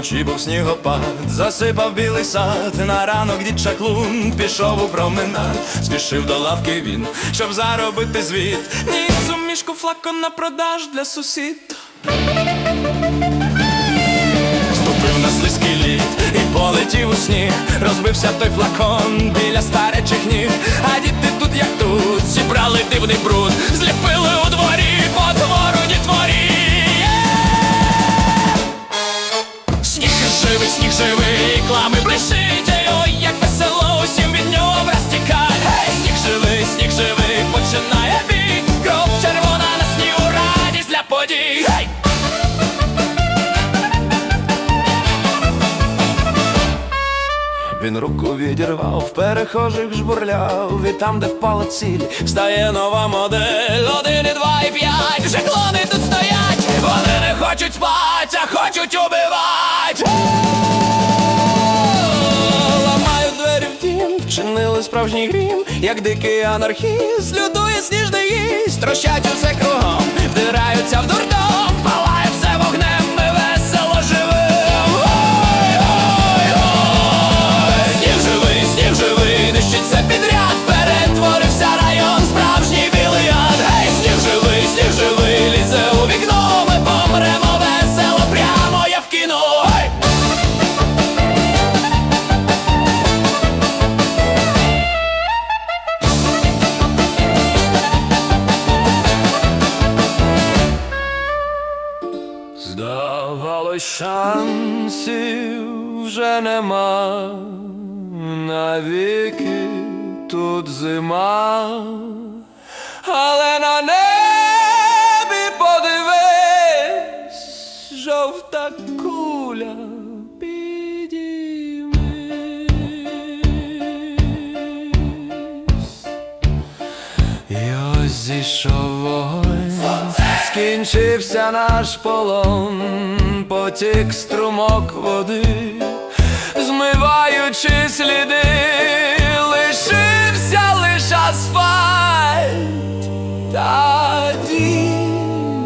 Вночі був снігопад, засипав білий сад. На ранок дід чаклун пішов у променад. Спішив до лавки він, щоб заробити звіт. Ніс у мішку флакон на продаж для сусід. Ступив на слизький лід і полетів у сніг. Розбився той флакон біля старечих ніг. А діти тут, як тут, зібрали дивний бруд, зліпили живий, клами блищить, ой, як весело, усім від нього враз тікать. Гей, сніг живий, сніг живий, починає бій. Кров червона на снігу, радість для подій. Гей! Він руку відірвав, перехожих жбурляв, і там, де впала ціль, встає нова модель. Один і два і п'ять, вже клони тут стоять. Вони не хочуть спать, а хочуть убивать. Вчинили справжній грім, як дикий анархіст, лютує сніжний гість, трощать усе кругом, шансів вже нема, навіки тут зима, але на небі подивись, жовта куля підіймись. І ось зійшов вогонь, скінчився наш полон, потік струмок води, змиваючи сліди, лишився лиш асфальт та дівча.